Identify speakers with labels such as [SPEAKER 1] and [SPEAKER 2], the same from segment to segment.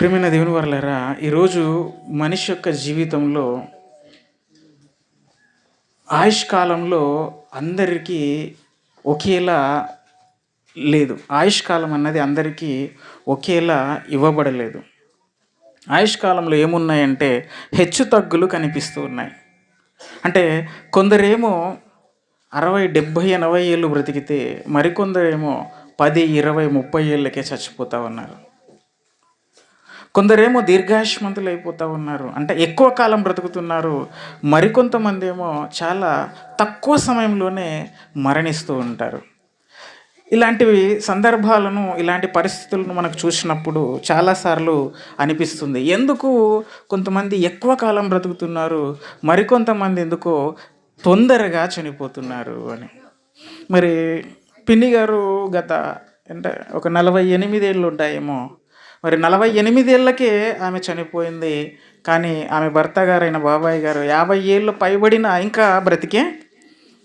[SPEAKER 1] ప్రియమైన దేవుని వర్లరా ఈరోజు మనిషి యొక్క జీవితంలో ఆయుష్ కాలంలో అందరికీ ఒకేలా లేదు. ఆయుష్ కాలం అన్నది అందరికీ ఒకేలా ఇవ్వబడలేదు. ఆయుష్ కాలంలో ఏమున్నాయంటే హెచ్చు తగ్గులు కనిపిస్తూ ఉన్నాయి. అంటే కొందరేమో అరవై డెబ్భై ఎనభై ఏళ్ళు బ్రతికితే మరికొందరేమో పది ఇరవై ముప్పై ఏళ్ళకే చచ్చిపోతా ఉన్నారు. కొందరేమో దీర్ఘాయుష్మంతులు అయిపోతూ ఉన్నారు. అంటే ఎక్కువ కాలం బ్రతుకుతున్నారు. మరికొంతమంది ఏమో చాలా తక్కువ సమయంలోనే మరణిస్తూ ఉంటారు. ఇలాంటివి సందర్భాలను ఇలాంటి పరిస్థితులను మనకు చూసినప్పుడు చాలాసార్లు అనిపిస్తుంది. ఎందుకు కొంతమంది ఎక్కువ కాలం బ్రతుకుతున్నారు మరికొంతమంది ఎందుకో తొందరగా చనిపోతున్నారు అని. మరి పిన్ని గారు గత అంటే ఒక నలభై ఎనిమిదేళ్ళు ఉంటాయేమో మరి నలభై ఎనిమిదేళ్ళకే ఆమె చనిపోయింది. కానీ ఆమె భర్త గారైన బాబాయ్ గారు యాభై ఏళ్ళు పైబడిన ఇంకా బ్రతికే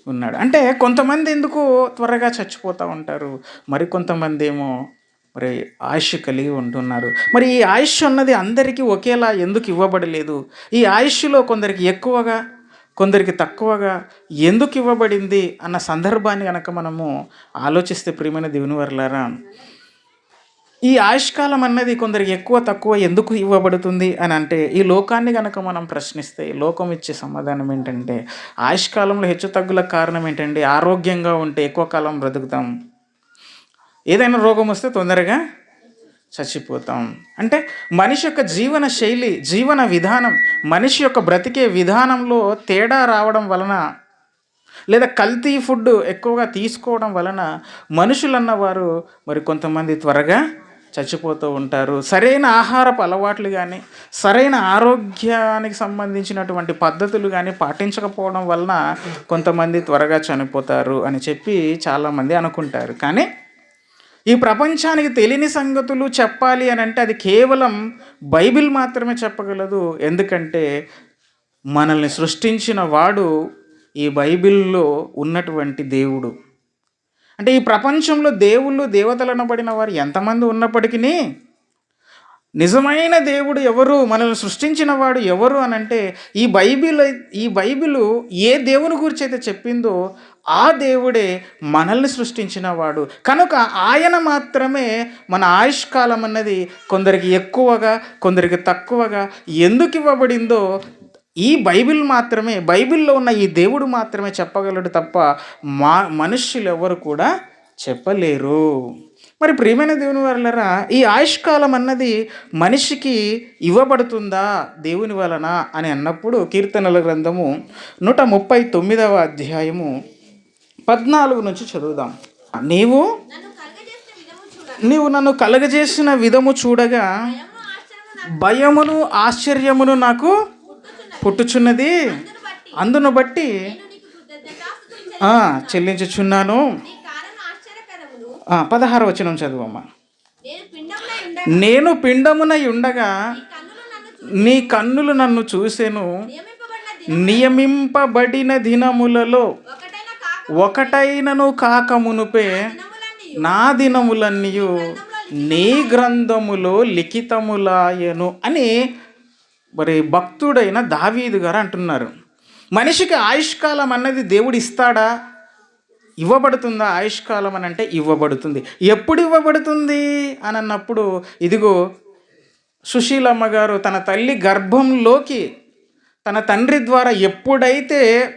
[SPEAKER 1] ఉన్నాడు. అంటే కొంతమంది ఎందుకు త్వరగా చచ్చిపోతూ ఉంటారు? మరి కొంతమంది ఏమో మరి ఆయుష్ కలిగి ఉంటున్నారు. మరి ఈ ఆయుష్ అన్నది అందరికీ ఒకేలా ఎందుకు ఇవ్వబడలేదు? ఈ ఆయుష్లో కొందరికి ఎక్కువగా కొందరికి తక్కువగా ఎందుకు ఇవ్వబడింది? అన్న సందర్భాన్ని కనుక మనము ఆలోచిస్తే ప్రియమైన దేవుని వర్లారా ఈ ఆయుష్కాలం అన్నది కొందరికి ఎక్కువ తక్కువ ఎందుకు ఇవ్వబడుతుంది అని అంటే ఈ లోకాన్ని కనుక మనం ప్రశ్నిస్తే లోకం ఇచ్చే సమాధానం ఏంటంటే ఆయుష్కాలంలో హెచ్చు తగ్గులకు కారణం ఏంటంటే ఆరోగ్యంగా ఉంటే ఎక్కువ కాలం బ్రతుకుతాం. ఏదైనా రోగం వస్తే తొందరగా చచ్చిపోతాం. అంటే మనిషి యొక్క జీవన శైలి జీవన విధానం మనిషి యొక్క బ్రతికే విధానంలో తేడా రావడం వలన లేదా కల్తీ ఫుడ్ ఎక్కువగా తీసుకోవడం వలన మనుషులన్న వారు మరి కొంతమంది త్వరగా చచ్చిపోతూ ఉంటారు. సరైన ఆహారపు అలవాట్లు కానీ సరైన ఆరోగ్యానికి సంబంధించినటువంటి పద్ధతులు కానీ పాటించకపోవడం వలన కొంతమంది త్వరగా చనిపోతారు అని చెప్పి చాలామంది అనుకుంటారు. కానీ ఈ ప్రపంచానికి తెలియని సంగతులు చెప్పాలి అని అంటే అది కేవలం బైబిల్ మాత్రమే చెప్పగలదు. ఎందుకంటే మనల్ని సృష్టించిన వాడు ఈ బైబిల్లో ఉన్నటువంటి దేవుడు. అంటే ఈ ప్రపంచంలో దేవుళ్ళు దేవతలు అనబడిన వారు ఎంతమంది ఉన్నప్పటికీ నిజమైన దేవుడు ఎవరు మనల్ని సృష్టించిన వాడు ఎవరు అని అంటే ఈ బైబిల్ ఈ బైబిల్ ఏ దేవుని గురించి అయితే చెప్పిందో ఆ దేవుడే మనల్ని సృష్టించిన వాడు. కనుక ఆయన మాత్రమే మన ఆయుష్కాలం అన్నది కొందరికి ఎక్కువగా కొందరికి తక్కువగా ఎందుకు ఇవ్వబడిందో ఈ బైబిల్ మాత్రమే బైబిల్లో ఉన్న ఈ దేవుడు మాత్రమే చెప్పగలడు తప్ప మా మనుష్యులు ఎవరు కూడా చెప్పలేరు. మరి ప్రియమైన దేవుని వలన ఈ ఆయుష్కాలం అన్నది మనిషికి ఇవ్వబడుతుందా దేవుని వలన అని అన్నప్పుడు కీర్తనల గ్రంథము నూట ముప్పై తొమ్మిదవ అధ్యాయము పద్నాలుగు నుంచి చదువుదాం. నీవు నీవు నన్ను కలగజేసిన విధము చూడగా భయమును ఆశ్చర్యమును నాకు పుట్టుచున్నది? అందును బట్టి చెల్లించుచున్నాను. ఆ, పదహారు వచనం చదువమ్మా. నేను పిండమునై ఉండగా నీ కన్నులు నన్ను చూసెను. నియమింపబడిన దినములలో ఒకటైనను కాకమునుపే నా దినములన్నీయు నీ గ్రంథములో లిఖితములాయను అని మరి భక్తుడైన దావీదు గారు అంటున్నారు మనిషికి ఆయుష్కాలం అన్నది దేవుడు ఇస్తాడా? ఇవ్వబడుతుందా ఆయుష్కాలం అని అంటే ఇవ్వబడుతుంది. ఎప్పుడు ఇవ్వబడుతుంది? అని అన్నప్పుడు ఇదిగో సుశీలమ్మ గారు తన తల్లి గర్భంలోకి తన తండ్రి ద్వారా ఎప్పుడైతే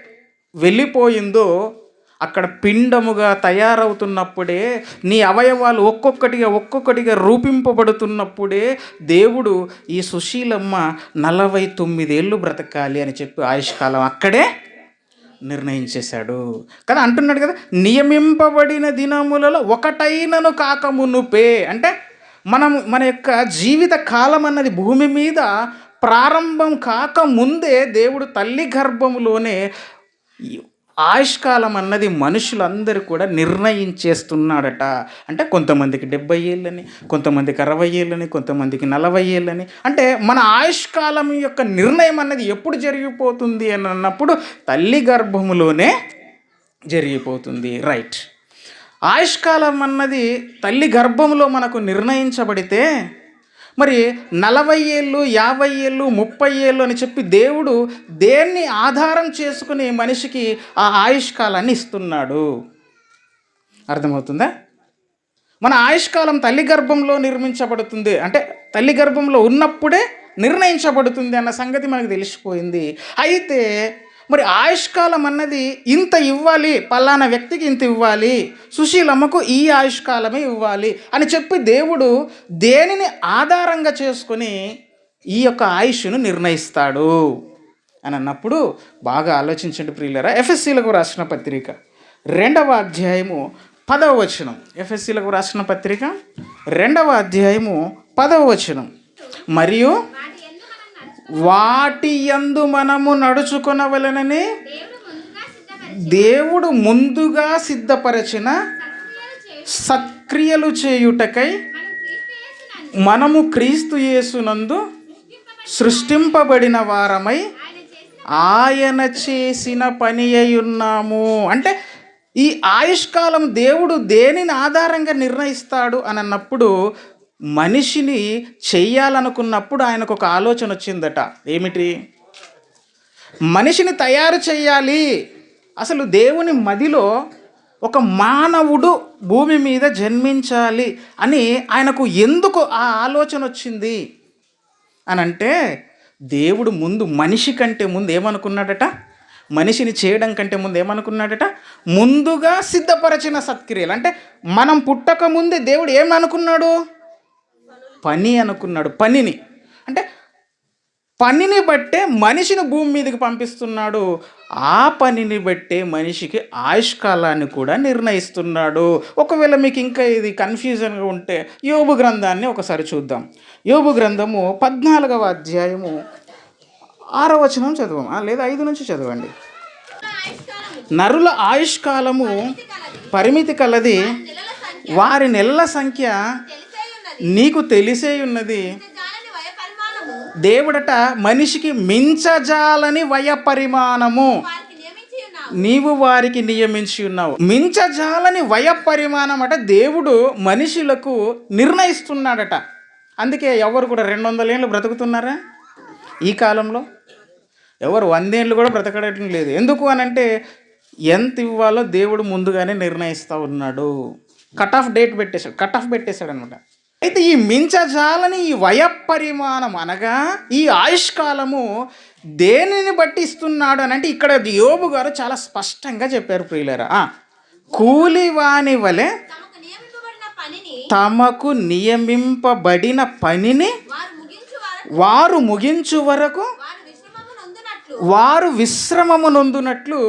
[SPEAKER 1] వెళ్ళిపోయిందో అక్కడ పిండముగా తయారవుతున్నప్పుడే నీ అవయవాలు ఒక్కొక్కటిగా ఒక్కొక్కటిగా రూపింపబడుతున్నప్పుడే దేవుడు ఈ సుశీలమ్మ నలభై తొమ్మిదేళ్ళు బ్రతకాలి అని చెప్పి ఆయుష్కాలం అక్కడే నిర్ణయించేశాడు కదా అంటున్నాడు కదా నియమింపబడిన దినములలో ఒకటైనను కాకమునుపే అంటే మనం మన యొక్క జీవిత కాలం అన్నది భూమి మీద ప్రారంభం కాకముందే దేవుడు తల్లి గర్భములోనే ఆయుష్కాలం అన్నది మనుషులందరూ కూడా నిర్ణయించేస్తున్నాడట. అంటే కొంతమందికి డెబ్బై ఏళ్ళని కొంతమందికి అరవై ఏళ్ళని కొంతమందికి నలభై ఏళ్ళని. అంటే మన ఆయుష్కాలం యొక్క నిర్ణయం అన్నది ఎప్పుడు జరిగిపోతుంది అని అన్నప్పుడు తల్లి గర్భములోనే జరిగిపోతుంది. రైట్. ఆయుష్కాలం అన్నది తల్లి గర్భంలో మనకు నిర్ణయించబడితే మరి నలభై ఏళ్ళు యాభై ఏళ్ళు ముప్పై ఏళ్ళు అని చెప్పి దేవుడు దేన్ని ఆధారం చేసుకుని మనిషికి ఆ ఆయుష్కాలాన్ని ఇస్తున్నాడు. అర్థమవుతుందా? మన ఆయుష్కాలం తల్లి గర్భంలో నిర్మించబడుతుంది. అంటే తల్లి గర్భంలో ఉన్నప్పుడే నిర్ణయించబడుతుంది అన్న సంగతి మనకు తెలిసిపోయింది. అయితే మరి ఆయుష్కాలం అన్నది ఇంత ఇవ్వాలి పలానా వ్యక్తికి ఇంత ఇవ్వాలి సుశీలమ్మకు ఈ ఆయుష్కాలమే ఇవ్వాలి అని చెప్పి దేవుడు దేనిని ఆధారంగా చేసుకొని ఈ యొక్క ఆయుష్ను నిర్ణయిస్తాడు అని అన్నప్పుడు బాగా ఆలోచించండి ప్రియులరా. ఎఫ్ఎస్సీలకు రాసిన పత్రిక రెండవ అధ్యాయము పదవ వచనం. ఎఫ్ఎస్సీలకు రాసిన పత్రిక రెండవ అధ్యాయము పదవ వచనం. మరియు
[SPEAKER 2] వాటి ఎందు
[SPEAKER 1] యందు మనము నడుచుకొనవలనని
[SPEAKER 2] దేవుడు ముందుగా
[SPEAKER 1] దేవుడు ముందుగా సిద్ధపరచిన
[SPEAKER 2] సత్క్రియలు
[SPEAKER 1] చేయుటకై
[SPEAKER 2] క్రీస్తు
[SPEAKER 1] మనము క్రీస్తు యేసునందు సృష్టింపబడిన వారమై
[SPEAKER 2] ఆయన చేసిన
[SPEAKER 1] ఆయన చేసిన పని అయి ఉన్నాము. అంటే ఈ ఆయుష్కాలం దేవుడు దేనిని ఆధారంగా నిర్ణయిస్తాడు అని అన్నప్పుడు మనిషిని చెయ్యాలనుకున్నప్పుడు ఆయనకు ఒక ఆలోచన వచ్చిందట. ఏమిటి? మనిషిని తయారు చేయాలి అసలు దేవుని మదిలో ఒక మానవుడు భూమి మీద జన్మించాలి అని ఆయనకు ఎందుకు ఆ ఆలోచన వచ్చింది? అని అంటే దేవుడు ముందు మనిషి కంటే ముందు ఏమనుకున్నాడట? మనిషిని చేయడం కంటే ముందు ఏమనుకున్నాడట? ముందుగా సిద్ధపరచిన సత్క్రియలు. అంటే మనం పుట్టక ముందే దేవుడు ఏమనుకున్నాడు? పని అనుకున్నాడు. పనిని. అంటే పనిని బట్టే మనిషిని భూమి మీదకి పంపిస్తున్నాడు. ఆ పనిని బట్టే మనిషికి ఆయుష్కాలాన్ని కూడా నిర్ణయిస్తున్నాడు. ఒకవేళ మీకు ఇంకా ఇది కన్ఫ్యూజన్గా ఉంటే యోబు గ్రంథాన్ని ఒకసారి చూద్దాం. యోబు గ్రంథము పద్నాలుగవ అధ్యాయము ఆరో వచనం చదవం లేదా ఐదు నుంచి చదవండి. నరుల ఆయుష్కాలము పరిమితి కలది. వారి నెలల సంఖ్య నీకు తెలిసే ఉన్నది. దేవుడట మనిషికి మించజాలని వయ పరిమాణము నీవు వారికి నియమించి ఉన్నావు. మించజాలని వయ పరిమాణం అట దేవుడు మనుషులకు నిర్ణయిస్తున్నాడట. అందుకే ఎవరు కూడా రెండు వందల ఏళ్ళు బ్రతుకుతున్నారా? ఈ కాలంలో ఎవరు వందేళ్ళు కూడా బ్రతకడం లేదు. ఎందుకు అని అంటే ఎంత ఇవ్వాలో దేవుడు ముందుగానే నిర్ణయిస్తూ ఉన్నాడు. కట్ ఆఫ్ డేట్ పెట్టేశాడు. కట్ ఆఫ్ పెట్టేశాడు అనమాట అయితే ఈ మించజాలని ఈ వయ పరిమాణం అనగా ఈ ఆయుష్కాలము దేనిని బట్టి ఇస్తున్నాడు అని అంటే ఇక్కడ యోబు గారు చాలా స్పష్టంగా చెప్పారు ప్రియులరా. కూలివాని వలె
[SPEAKER 2] తమకు నియమింపబడిన పనిని వారు ముగించు
[SPEAKER 1] వరకు
[SPEAKER 2] వారు విశ్రమము నొందునట్లు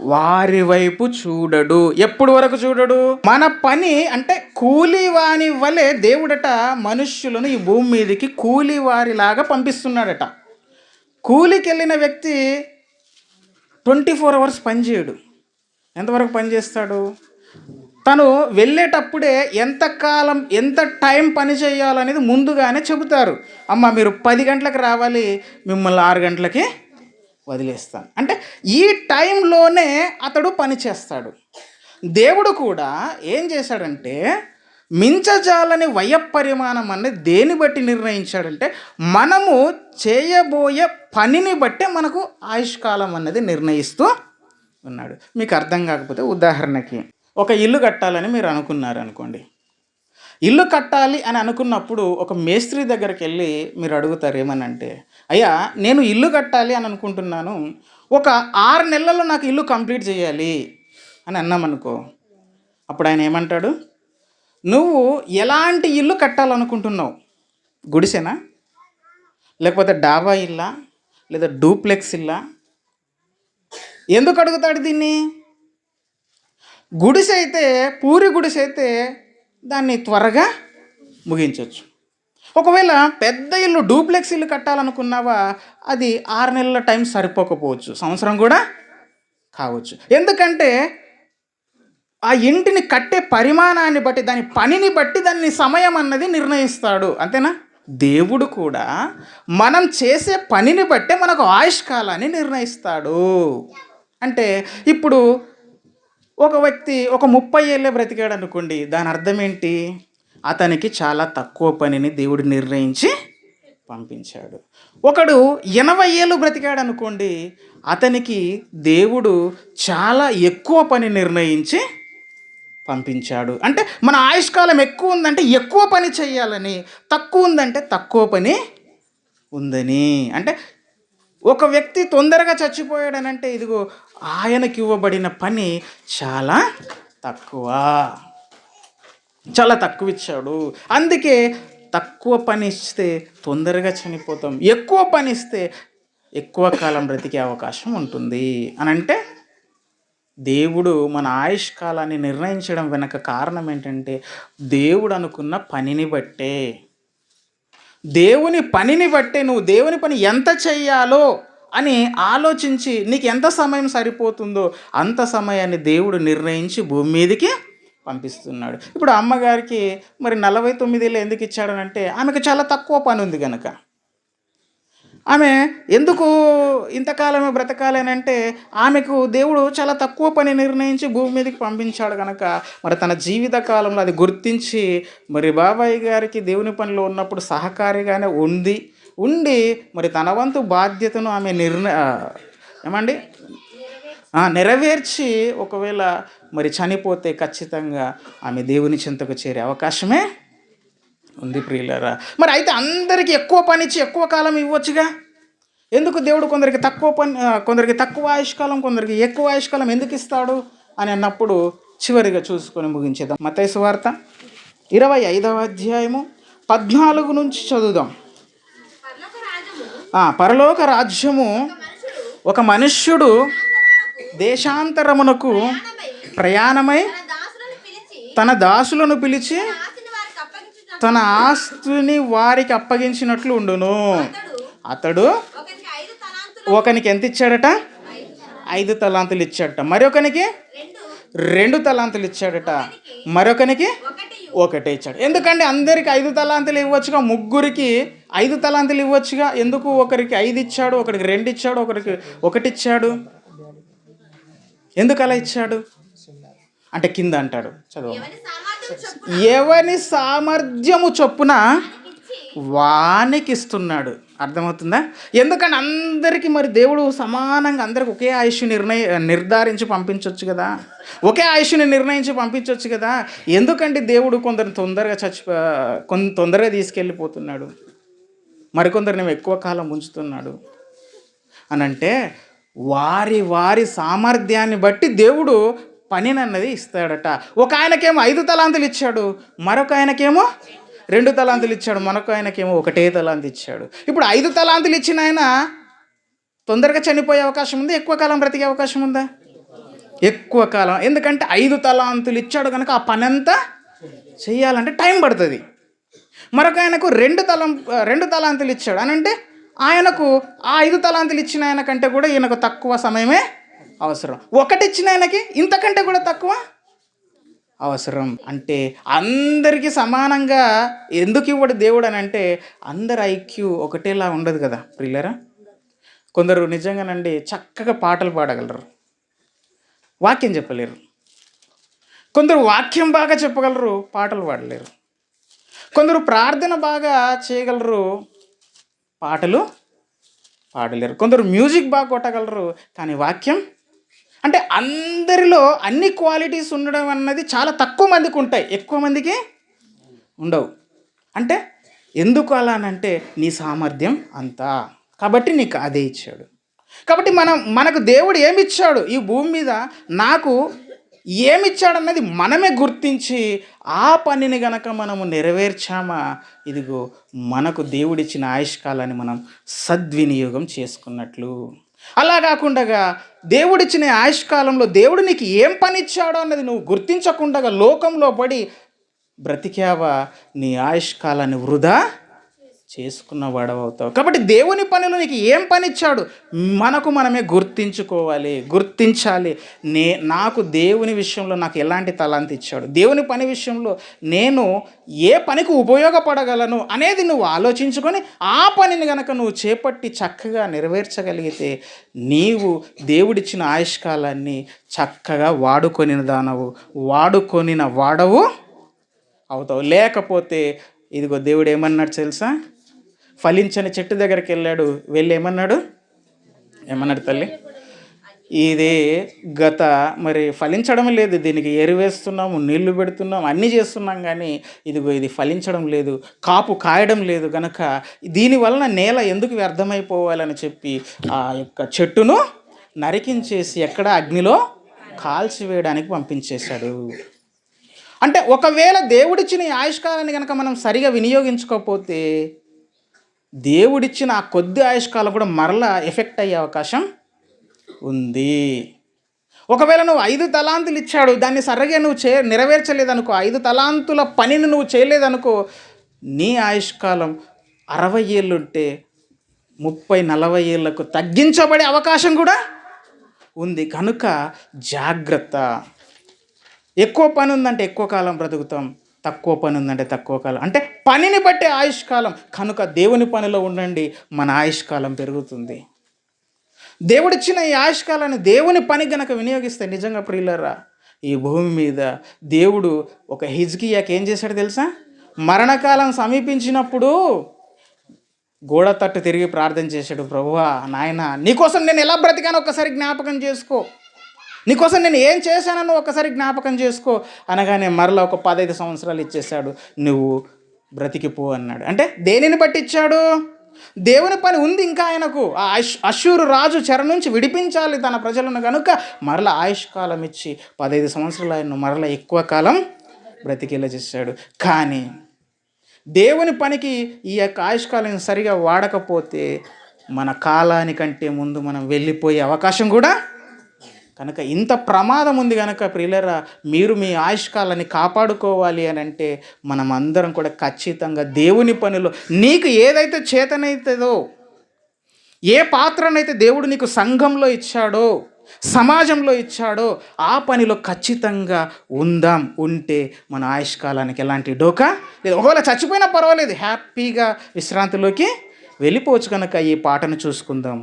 [SPEAKER 1] వారి
[SPEAKER 2] వైపు
[SPEAKER 1] చూడడు. ఎప్పుడు వరకు చూడడు? మన పని అంటే కూలివాని వలె దేవుడట మనుష్యులను ఈ భూమి మీదకి కూలివారిలాగా పంపిస్తున్నాడట. కూలికి వెళ్ళిన వ్యక్తి ట్వంటీ ఫోర్ అవర్స్ పనిచేయడు ఎంతవరకు పనిచేస్తాడు తను వెళ్ళేటప్పుడే ఎంత కాలం ఎంత టైం పని చేయాలనేది ముందుగానే చెబుతారు. అమ్మ మీరు పది గంటలకు రావాలి మిమ్మల్ని ఆరు గంటలకి వదిలేస్తాను. అంటే ఈ టైంలోనే అతడు పని చేస్తాడు. దేవుడు కూడా ఏం చేశాడంటే మించజాలని వయ పరిమాణం అనేది దేని బట్టి నిర్ణయించాడంటే మనము చేయబోయే పనిని బట్టే మనకు ఆయుష్కాలం అన్నది నిర్ణయిస్తూ ఉన్నాడు. మీకు అర్థం కాకపోతే ఉదాహరణకి ఒక ఇల్లు కట్టాలని మీరు అనుకున్నారు అనుకోండి ఇల్లు కట్టాలి అని అనుకున్నప్పుడు ఒక మేస్త్రి దగ్గరికి వెళ్ళి మీరు అడుగుతారు ఏమనంటే అయ్యా నేను ఇల్లు కట్టాలి అని అనుకుంటున్నాను. ఒక ఆరు నెలల్లో నాకు ఇల్లు కంప్లీట్ చేయాలి. అని అన్నామనుకో. అప్పుడు ఆయన ఏమంటాడు? నువ్వు ఎలాంటి ఇల్లు కట్టాలనుకుంటున్నావు? గుడిసెనా? లేకపోతే డాబా ఇల్లా? లేదా డూప్లెక్స్ ఇల్లా? ఎందుకు అడుగుతాడు దీన్ని? గుడిసె అయితే పూరి గుడిసె అయితే దాన్ని త్వరగా ముగించవచ్చు ఒకవేళ పెద్ద ఇల్లు డూప్లెక్స్ ఇల్లు కట్టాలనుకున్నావా అది ఆరు నెలల టైం సరిపోకపోవచ్చు. సంవత్సరం కూడా కావచ్చు. ఎందుకంటే ఆ ఇంటిని కట్టే పరిమాణాన్ని బట్టి దాని పనిని బట్టి దాన్ని సమయం అన్నది నిర్ణయిస్తాడు. అంతేనా? దేవుడు కూడా మనం చేసే పనిని బట్టే మనకు ఆయుష్కాలాన్ని నిర్ణయిస్తాడు. అంటే ఇప్పుడు ఒక వ్యక్తి ఒక ముప్పై ఏళ్ళే బ్రతికాడు అనుకోండి దాని అర్థం ఏంటి అతనికి చాలా తక్కువ పనిని దేవుడు నిర్ణయించి పంపించాడు. ఒకడు ఎనభై ఏళ్ళు బ్రతికాడు అనుకోండి అతనికి దేవుడు చాలా ఎక్కువ పని నిర్ణయించి పంపించాడు. అంటే మన ఆయుష్కాలం ఎక్కువ ఉందంటే ఎక్కువ పని చేయాలని తక్కువ ఉందంటే తక్కువ పని ఉందని. అంటే ఒక వ్యక్తి తొందరగా చచ్చిపోయాడనంటే ఇదిగో ఆయనకి ఇవ్వబడిన పని చాలా తక్కువ. చాలా తక్కువ ఇచ్చాడు అందుకే తక్కువ పని ఇస్తే తొందరగా చనిపోతాం. ఎక్కువ పని ఇస్తే ఎక్కువ కాలం బ్రతికే అవకాశం ఉంటుంది. అని అంటే దేవుడు మన ఆయుష్ కాలాన్ని నిర్ణయించడం వెనక కారణం ఏంటంటే దేవుడు అనుకున్న పనిని బట్టే. దేవుని పనిని బట్టే నువ్వు దేవుని పని ఎంత చెయ్యాలో అని ఆలోచించి నీకు ఎంత సమయం సరిపోతుందో అంత సమయాన్ని దేవుడు నిర్ణయించి భూమి మీదకి పంపిస్తున్నాడు. ఇప్పుడు అమ్మగారికి మరి నలభై తొమ్మిదేళ్ళు ఎందుకు ఇచ్చాడనంటే ఆమెకు చాలా తక్కువ పని ఉంది కనుక ఆమె ఎందుకు ఇంతకాలమే బ్రతకాలనంటే ఆమెకు దేవుడు చాలా తక్కువ పని నిర్ణయించి భూమి మీదకి పంపించాడు కనుక మరి తన జీవిత కాలంలో అది గుర్తించి మరి బాబాయ్ గారికి దేవుని పనిలో ఉన్నప్పుడు సహకారిగానే ఉంది. ఉండి మరి తన వంతు బాధ్యతను ఆమె నిర్ణ ఏమండి? నెరవేర్చి ఒకవేళ మరి చనిపోతే ఖచ్చితంగా ఆమె దేవుని చింతకు చేరే అవకాశమే ఉంది ప్రియులరా. మరి అయితే అందరికీ ఎక్కువ పని ఇచ్చి ఎక్కువ కాలం ఇవ్వచ్చుగా? ఎందుకు దేవుడు కొందరికి తక్కువ పని కొందరికి తక్కువ ఆయుష్కాలం కొందరికి ఎక్కువ ఆయుష్కాలం ఎందుకు ఇస్తాడు అని అన్నప్పుడు చివరిగా చూసుకొని ముగించేద్దాం. మతైసు వార్త ఇరవై ఐదవ అధ్యాయము పద్నాలుగు నుంచి చదువుదాం.
[SPEAKER 2] పరలోక
[SPEAKER 1] రాజ్యము
[SPEAKER 2] ఒక
[SPEAKER 1] మనుష్యుడు దేశాంతరమునకు
[SPEAKER 2] ప్రయాణమై తన దాసులను పిలిచి
[SPEAKER 1] తన
[SPEAKER 2] ఆస్తిని వారికి
[SPEAKER 1] అప్పగించినట్లు ఉండును.
[SPEAKER 2] అతడు
[SPEAKER 1] ఒకనికి ఎంత ఇచ్చాడట? ఐదు తలాంతులు ఇచ్చాడట. మరొకనికి
[SPEAKER 2] రెండు
[SPEAKER 1] రెండు తలాంతులు ఇచ్చాడట. మరొకనికి
[SPEAKER 2] ఒకటి
[SPEAKER 1] ఇచ్చాడు. ఎందుకంటే అందరికి ఐదు తలాంతులు ఇవ్వచ్చుగా ముగ్గురికి ఐదు తలాంతులు ఇవ్వచ్చుగా ఎందుకు ఒకరికి ఐదు ఇచ్చాడు ఒకరికి రెండు ఇచ్చాడు ఒకరికి ఒకటి ఇచ్చాడు? ఎందుకు అలా ఇచ్చాడు? అంటే కింద అంటాడు. చదువు. ఎవని సామర్థ్యము చొప్పున వానికి ఇస్తున్నాడు అర్థమవుతుందా? ఎందుకంటే అందరికీ మరి దేవుడు సమానంగా అందరికి ఒకే ఆయుష్ నిర్ణయ నిర్ధారించి పంపించవచ్చు కదా? ఒకే ఆయుష్ని నిర్ణయించి పంపించవచ్చు కదా? ఎందుకంటే దేవుడు కొందరు తొందరగా చచ్చి కొంత తొందరగా తీసుకెళ్ళిపోతున్నాడు? మరికొందరిని ఎక్కువ కాలం ఉంచుతున్నాడు? అని అంటే వారి వారి సామర్థ్యాన్ని బట్టి దేవుడు పనిని అన్నది ఇస్తాడట. ఒక ఆయనకేమో ఐదు తలాంతులు ఇచ్చాడు మరొక ఆయనకేమో రెండు తలాంతులు ఇచ్చాడు మనకు ఆయనకేమో ఒకటే తలాంతి ఇచ్చాడు. ఇప్పుడు ఐదు తలాంతులు ఇచ్చిన ఆయన తొందరగా చనిపోయే అవకాశం ఉంది? ఎక్కువ కాలం బ్రతికే అవకాశం ఉందా? ఎక్కువ కాలం. ఎందుకంటే ఐదు తలాంతులు ఇచ్చాడు కనుక ఆ పని అంతా చేయాలంటే టైం పడుతుంది. మరొక ఆయనకు రెండు తలం రెండు తలాంతులు ఇచ్చాడు. అని అంటే ఆయనకు ఆ ఐదు తలాంతులు ఇచ్చిన ఆయన కంటే కూడా ఈయనకు తక్కువ సమయమే అవసరం. ఒకటి ఇచ్చిన ఆయనకి ఇంతకంటే కూడా తక్కువ? అవసరం. అంటే అందరికీ సమానంగా ఎందుకు ఇవ్వడు దేవుడు అని అంటే అందరి ఐక్యూ ఒకటేలా ఉండదు కదా ప్రిల్లరా కొందరు నిజంగానండి చక్కగా పాటలు పాడగలరు వాక్యం చెప్పలేరు. కొందరు వాక్యం బాగా చెప్పగలరు పాటలు పాడలేరు. కొందరు ప్రార్థన బాగా చేయగలరు పాటలు పాడలేరు. కొందరు మ్యూజిక్ బాగా కొట్టగలరు కానీ వాక్యం అంటే అందరిలో అన్ని క్వాలిటీస్ ఉండడం అన్నది చాలా తక్కువ మందికి ఉంటాయి. ఎక్కువ మందికి ఉండవు. అంటే ఎందుకు అలా అంటే నీ సామర్థ్యం అంతా. కాబట్టి నీకు అదే ఇచ్చాడు. కాబట్టి మనం మనకు దేవుడు ఏమి ఇచ్చాడు ఈ భూమి మీద నాకు ఏమిచ్చాడన్నది మనమే గుర్తించి ఆ పనిని గనక మనము నెరవేర్చామా? ఇదిగో మనకు దేవుడిచ్చిన ఆయుష్కాలాన్ని మనం సద్వినియోగం చేసుకున్నట్లు. అలా కాకుండా దేవుడిచ్చిన ఆయుష్కాలంలో దేవుడు నీకు ఏం పని ఇచ్చాడో అన్నది నువ్వు గుర్తించకుండా లోకంలో పడి బ్రతికావా నీ ఆయుష్కాలాన్ని వృధా? చేసుకున్న వాడవవుతావు. కాబట్టి దేవుని పనిలో నీకు ఏం పని ఇచ్చాడు మనకు మనమే గుర్తించుకోవాలి గుర్తించాలి. నే నాకు దేవుని విషయంలో నాకు ఎలాంటి తలాంతి ఇచ్చాడు? దేవుని పని విషయంలో నేను ఏ పనికి ఉపయోగపడగలను అనేది నువ్వు ఆలోచించుకొని ఆ పనిని గనక నువ్వు చేపట్టి చక్కగా నెరవేర్చగలిగితే నీవు దేవుడిచ్చిన ఆయుష్కాలాన్ని చక్కగా వాడుకొనిన దానవు వాడుకొనిన వాడవు అవుతావు. లేకపోతే ఇదిగో దేవుడు ఏమన్నాడు తెలుసా? ఫలించని చెట్టు దగ్గరికి వెళ్ళాడు. వెళ్ళి ఏమన్నాడు? ఏమన్నాడు తల్లి? ఇది గత మరి ఫలించడం లేదు. దీనికి ఎరువేస్తున్నాము నీళ్ళు పెడుతున్నాం అన్నీ చేస్తున్నాం కానీ ఇదిగో ఇది ఫలించడం లేదు కాపు కాయడం లేదు గనక దీనివలన నేల ఎందుకు వ్యర్థమైపోవాలని చెప్పి ఆ యొక్క చెట్టును నరికించేసి ఎక్కడ? అగ్నిలో కాల్చివేయడానికి పంపించేశాడు. అంటే ఒకవేళ దేవుడిచ్చిన ఈ ఆయుష్కాలాన్ని కనుక మనం సరిగా వినియోగించుకోకపోతే దేవుడిచ్చిన ఆ కొద్ది ఆయుష్కాలం కూడా మరలా ఎఫెక్ట్ అయ్యే అవకాశం ఉంది. ఒకవేళ నువ్వు ఐదు తలాంతులు ఇచ్చాడు దాన్ని సరిగా నువ్వు చే నెరవేర్చలేదనుకో ఐదు తలాంతుల పనిని నువ్వు చేయలేదనుకో నీ ఆయుష్కాలం అరవై ఏళ్ళుంటే ముప్పై నలభై ఏళ్ళకు తగ్గించబడే అవకాశం కూడా ఉంది. కనుక జాగ్రత్త. ఎక్కువ పని ఉందంటే ఎక్కువ కాలం బ్రతుకుతాం. తక్కువ పని ఉందంటే తక్కువ కాలం. అంటే పనిని బట్టి ఆయుష్కాలం. కనుక దేవుని పనిలో ఉండండి మన ఆయుష్కాలం పెరుగుతుంది. దేవుడిచ్చిన ఈ ఆయుష్కాలాన్ని దేవుని పని గనక వినియోగిస్తే నిజంగా ప్రియులరా ఈ భూమి మీద దేవుడు ఒక హిజ్కియాకి ఏం చేశాడు తెలుసా? మరణకాలం సమీపించినప్పుడు గోడ తట్టు తిరిగి ప్రార్థన చేశాడు ప్రభువా నాయన నీకోసం నేను ఎలా బ్రతికాను ఒక్కసారి జ్ఞాపకం చేసుకో. నీకోసం నేను ఏం చేశానని ఒక్కసారి జ్ఞాపకం చేసుకో. అనగానే మరలా ఒక పదహైదు సంవత్సరాలు ఇచ్చేశాడు. నువ్వు బ్రతికిపో అన్నాడు. అంటే దేనిని బట్టి ఇచ్చాడు దేవుని పని ఉంది ఇంకా ఆయనకు. ఆ అశ్ అశూరు రాజు చెర నుంచి విడిపించాలి తన ప్రజలను కనుక మరల ఆయుష్కాలం ఇచ్చి పదహైదు సంవత్సరాలు ఆయన మరల ఎక్కువ కాలం బ్రతికేలా చేశాడు. కానీ దేవుని పనికి ఈ యొక్క ఆయుష్కాలం సరిగా వాడకపోతే మన కాలానికంటే ముందు మనం వెళ్ళిపోయే అవకాశం కూడా కనుక ఇంత ప్రమాదం ఉంది కనుక ప్రియులరా మీరు మీ ఆయుష్కాలాన్ని కాపాడుకోవాలి అని అంటే మనం అందరం కూడా ఖచ్చితంగా దేవుని పనిలో నీకు ఏదైతే చేతనైతుందో ఏ పాత్రనైతే దేవుడు నీకు సంఘంలో ఇచ్చాడో సమాజంలో ఇచ్చాడో ఆ పనిలో ఖచ్చితంగా ఉందాం ఉంటే మన ఆయుష్కాలానికి ఎలాంటి డోకా లేదు. ఒకవేళ చచ్చిపోయినా పర్వాలేదు హ్యాపీగా విశ్రాంతిలోకి వెళ్ళిపోవచ్చు కనుక ఈ పాటను చూసుకుందాం.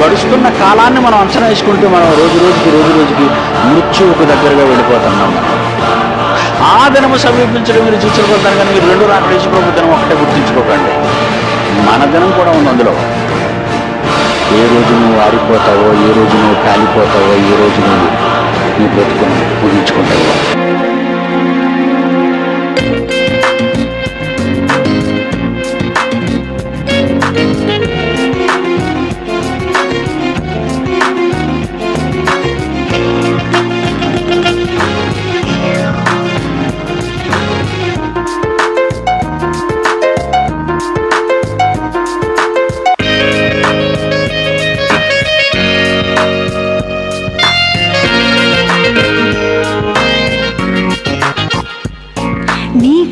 [SPEAKER 3] గడుస్తున్న కాలాన్ని మనం అంచనా వేసుకుంటే మనం రోజు రోజుకి రోజు రోజుకి మృత్యువుకు దగ్గరగా వెళ్ళిపోతున్నాం. ఆ దినము సమీపించడం మీరు చూసిపోతారు కానీ మీరు రెండు రాత్రి యేసుప్రభు దినం ఒకటే గుర్తించుకోకండి. మన దినం కూడా ఉంది అందులో. ఏ రోజు నువ్వు ఆరిపోతావో ఏ రోజు నువ్వు కాలిపోతావో ఏ రోజు నువ్వు నీ బ్రతుకుని ఊహించుకుంటావో.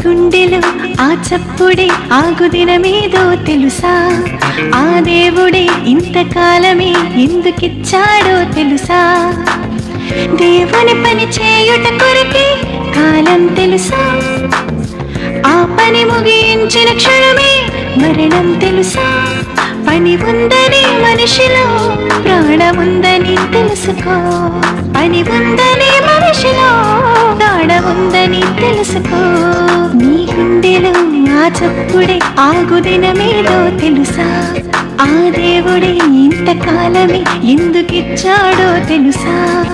[SPEAKER 4] గుండెలో ఆ చప్పుడే ఆగు దినమేదో తెలుసా? ఆ దేవుడే ఇంతకాలమే ఎందుకిచ్చాడో తెలుసా? దేవుని పని చేయుట కొరకే కాలం తెలుసా? ఆ పని ముగించిన క్షణమే మరణం తెలుసా? పని ఉందని మనిషిలో ప్రాణముందని తెలుసుకో. పని ఉందని మనిషిలో ప్రాణముందని తెలుసుకో. నీ గుండెలో ఆ చప్పుడే ఆగుదినమేదో తెలుసా? ఆ దేవుడే ఇంతకాలమే ఎందుకిచ్చాడో తెలుసా?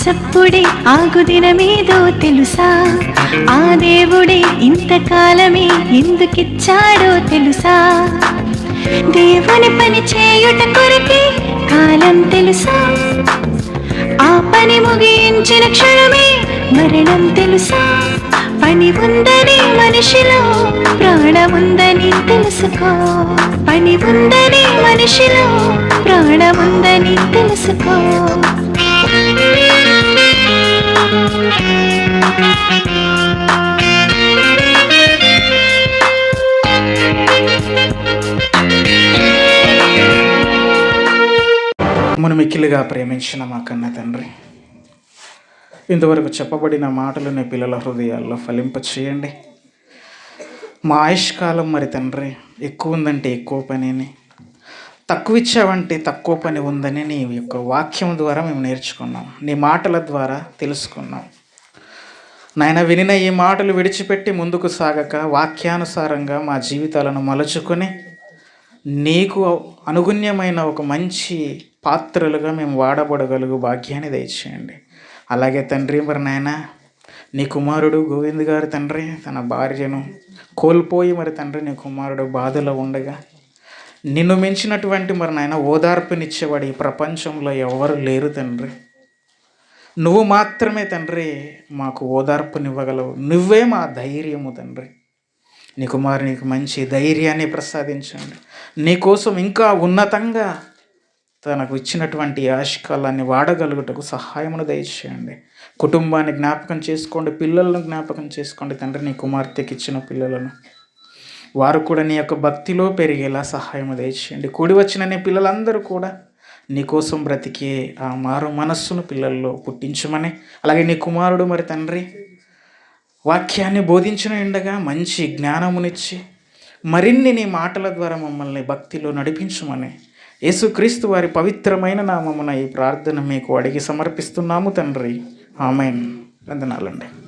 [SPEAKER 4] చప్పుడే ఆగు దినమేదో తెలుసా? ఆ దేవుడే ఇంతకాలమే ఎందుకిచ్చాడో తెలుసా? దేవుని పని చేయుట కొరకే కాలం తెలుసా? ఆ పని ముగించిన క్షణమే మరణం తెలుసా? పని ఉందని మనిషిలో ప్రాణముందని తెలుసుకో. పని ఉందని మనిషిలో ప్రాణముందని తెలుసుకో.
[SPEAKER 1] మనం మిక్కిలిగా ప్రేమించిన మా కన్న తండ్రి ఇంతవరకు చెప్పబడిన మాటలు నీ పిల్లల హృదయాల్లో ఫలింప చేయండి. మా ఆయుష్కాలం మరి తండ్రి ఎక్కువ ఉందంటే ఎక్కువ పనిని తక్కువ ఇచ్చావంటే తక్కువ పని ఉందని నీ యొక్క వాక్యం ద్వారా మేము నేర్చుకున్నాం నీ మాటల ద్వారా తెలుసుకున్నాం. నాయన వినిన ఈ మాటలు విడిచిపెట్టి ముందుకు సాగక వాక్యానుసారంగా మా జీవితాలను మలుచుకొని నీకు అనుగుణ్యమైన ఒక మంచి పాత్రలుగా మేము వాడబడగలుగు భాగ్యాన్ని దయచేయండి. అలాగే తండ్రి మరి నాయన నీ కుమారుడు గోవింద్ గారి తండ్రి తన భార్యను కోల్పోయి మరి తండ్రి నీ కుమారుడు బాధలో ఉండగా నిన్ను మించినటువంటి మరి నాయన ఓదార్పునిచ్చేవాడు ఈ ప్రపంచంలో ఎవరు లేరు తండ్రి. నువ్వు మాత్రమే తండ్రి మాకు ఓదార్పునివ్వగలవు. నువ్వే మా ధైర్యము తండ్రి. నీ కుమారునికి మంచి ధైర్యాన్ని ప్రసాదించండి. నీకోసం ఇంకా ఉన్నతంగా తనకు ఇచ్చినటువంటి ఆశకాలాన్ని వాడగలుగుటకు సహాయమును దయచేయండి. కుటుంబాన్ని జ్ఞాపకం చేసుకోండి పిల్లలను జ్ఞాపకం చేసుకోండి తండ్రి నీ కుమార్తెకి ఇచ్చిన పిల్లలను. వారు కూడా నీ యొక్క భక్తిలో పెరిగేలా సహాయం దయచేయండి. కూడి వచ్చిన నీ పిల్లలందరూ కూడా నీకోసం బ్రతికే ఆ మారు మనస్సును పిల్లల్లో పుట్టించమని. అలాగే నీ కుమారుడు మరి తండ్రి వాక్యాన్ని బోధించిన ఎండగా మంచి జ్ఞానమునిచ్చి మరిన్ని నీ మాటల ద్వారా మమ్మల్ని భక్తిలో నడిపించమని. యేసుక్రీస్తు వారి పవిత్రమైన నామమున ఈ ప్రార్థన మీకు అడిగి సమర్పిస్తున్నాము తండ్రి. ఆమెన్. వందనాలండి.